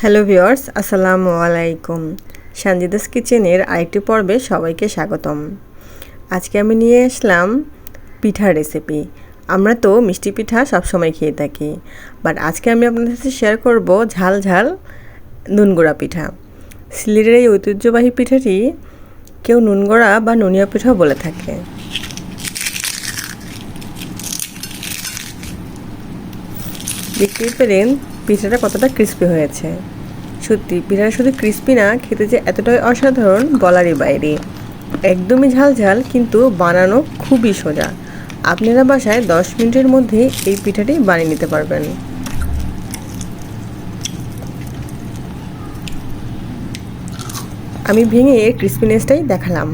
Hello viewers আসসালামু আলাইকুম। সানজিদাস কিচেনের আরেকটি পর্বে সবাইকে স্বাগতম। আজকে আমি নিয়ে আসলাম পিঠার রেসিপি আমরা তো মিষ্টি পিঠা সবসময় খেয়ে থাকি বাট আজকে আমি আপনাদের সাথে শেয়ার করব ঝাল ঝাল নুনগোড়া পিঠা। সিলেটের এই ঐতিহ্যবাহী পিঠাটি কেউ নুনগোড়া বা নুনিয়া পিঠাও বলে থাকে। দেখতেই পেলেন পিঠাটা কতটা ক্রিস্পি হয়েছে? সত্যি, পিঠাটা শুধু ক্রিস্পি না, খেতে যে এতটাই অসাধারণ বলারই বাইরে। একদমই ঝাল ঝাল কিন্তু বানানো খুবই সোজা। আপনারা বাসায় দশ মিনিটের মধ্যে এই পিঠাটি বানিয়ে নিতে পারবেন। আমি ভেঙে এর ক্রিস্পিনেসটাই দেখালাম।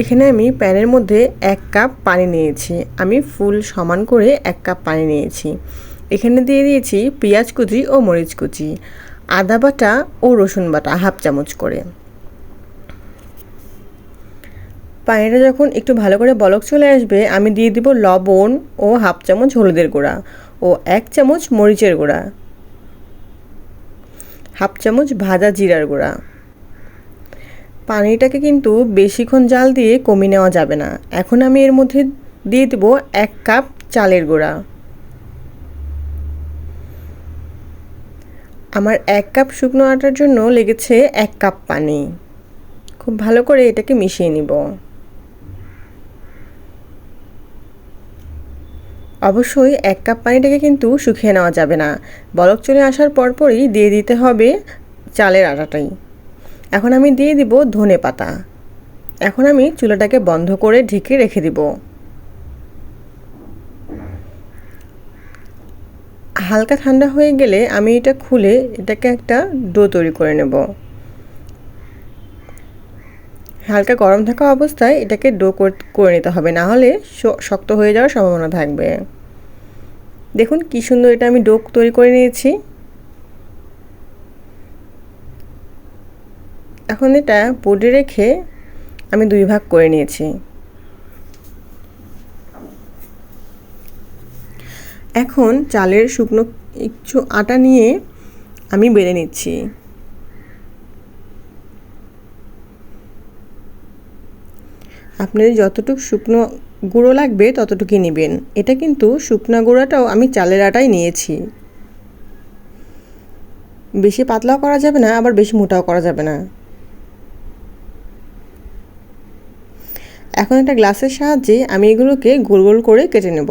এখানে আমি প্যানের মধ্যে এক কাপ পানি নিয়েছি। আমি ফুল সমান করে এক কাপ পানি নিয়েছি। এখানে দিয়ে দিয়েছি পেঁয়াজ কুচি ও মরিচ কুচি, আদা বাটা ও রসুন বাটা হাফ চামচ করে। পানিটা যখন একটু ভালো করে বলক চলে আসবে, আমি দিয়ে দিব লবণ ও হাফ চামচ হলুদের গুঁড়া ও এক চামচ মরিচের গুঁড়া। হাফ চামচ ভাজা জিরার গুঁড়া। পানিটাকে কিন্তু বেশিক্ষণ জাল দিয়ে কমিয়ে নেওয়া যাবে না। এখন আমি এর মধ্যে দিয়ে দেব এক কাপ চালের গুঁড়া। আমার এক কাপ শুকনো আটার জন্য লেগেছে এক কাপ পানি। খুব ভালো করে এটাকে মিশিয়ে নিব। অবশ্যই এক কাপ পানিটাকে কিন্তু শুকিয়ে নেওয়া যাবে না। বলক চলে আসার পরপরই দিয়ে দিতে হবে চালের আটাটাই। এখন আমি দিয়ে দিব ধনে পাতা। এখন আমি চুলাটাকে বন্ধ করে ঢেকে রেখে দিব। হালকা ঠান্ডা হয়ে গেলে আমি এটা খুলে এটাকে একটা ডো তৈরি করে নেব। হালকা গরম থাকা অবস্থায় এটাকে ডো করে নিতে হবে, না হলে শক্ত হয়ে যাওয়ার সম্ভাবনা থাকবে। দেখুন কি সুন্দর এটা আমি ডো তৈরি করে নিয়েছি। এখন এটা বোর্ডে রেখে আমি দুই ভাগ করে নিয়েছি। এখন চালের শুকনো একটু আটা নিয়ে আমি বেলে নিচ্ছি। আপনাদের যতটুকু শুকনো গুঁড়ো লাগবে ততটুকুই নেবেন। এটা কিন্তু শুকনো গুঁড়োটাও আমি চালের আটাই নিয়েছি। বেশি পাতলাও করা যাবে না, আবার বেশি মোটাও করা যাবে না। এখন একটা গ্লাসের সাহায্যে আমি এগুলোকে গোল গোল করে কেটে নেব।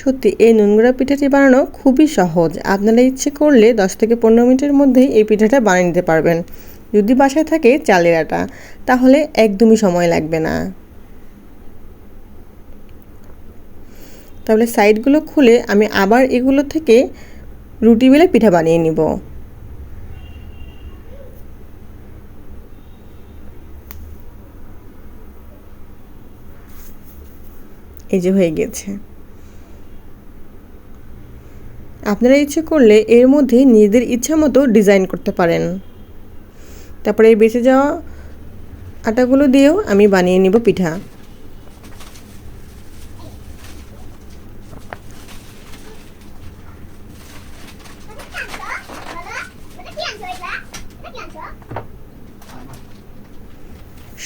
সত্যি, এই নুনগুড়া পিঠাটি বানানো খুবই সহজ। আপনারা ইচ্ছে করলে দশ থেকে পনেরো মিনিটের মধ্যেই এই পিঠাটা বানিয়ে নিতে পারবেন। যদি বাসায় থাকে চালের আটা, তাহলে একদমই সময় লাগবে না। তাহলে সাইডগুলো খুলে আমি আবার এগুলো থেকে রুটি বেলে পিঠা বানিয়ে নিব। এই যে হয়ে গেছে। আপনারা ইচ্ছে করলে এর মধ্যে নিজেদের ইচ্ছা মতো ডিজাইন করতে পারেন। তারপরে এই বেঁচে যাওয়া আটাগুলো দিয়েও আমি বানিয়ে নিব পিঠা।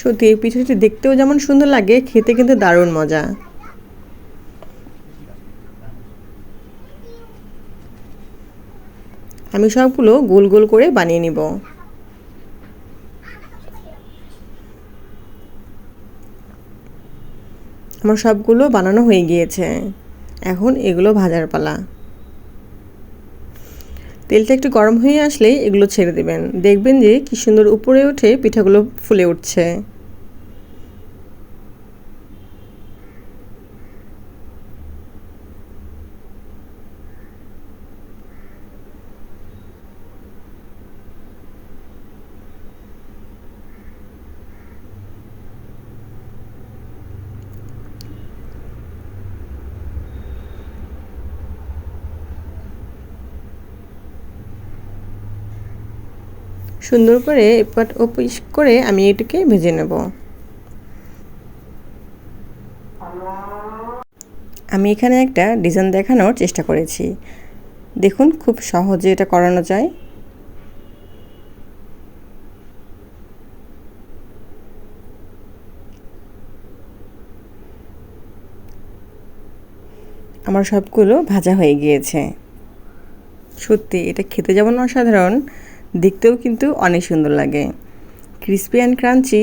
সত্যি, এই পিঠাটি দেখতেও যেমন সুন্দর লাগে, খেতে কিন্তু দারুণ মজা। আমি সবগুলো গোল গোল করে বানিয়ে নিব। আমার সবগুলো বানানো হয়ে গিয়েছে। এখন এগুলো ভাজার পালা। তেলটা একটু গরম হয়ে আসলেই এগুলো ছেড়ে দেবেন। দেখবেন যে কী সুন্দর উপরে উঠে পিঠাগুলো ফুলে উঠছে। সুন্দর করে এপাট ওপিস করে আমি এটাকে ভেজে নেব। আমি এখানে একটা ডিজাইন দেখানোর চেষ্টা করেছি। দেখুন খুব সহজে এটা করানো যায়। আমার সবগুলো ভাজা হয়ে গিয়েছে। সত্যি, এটা খেতে যেমন অসাধারণ দেখতেও কিন্তু অনেক সুন্দর লাগে। Crispy and crunchy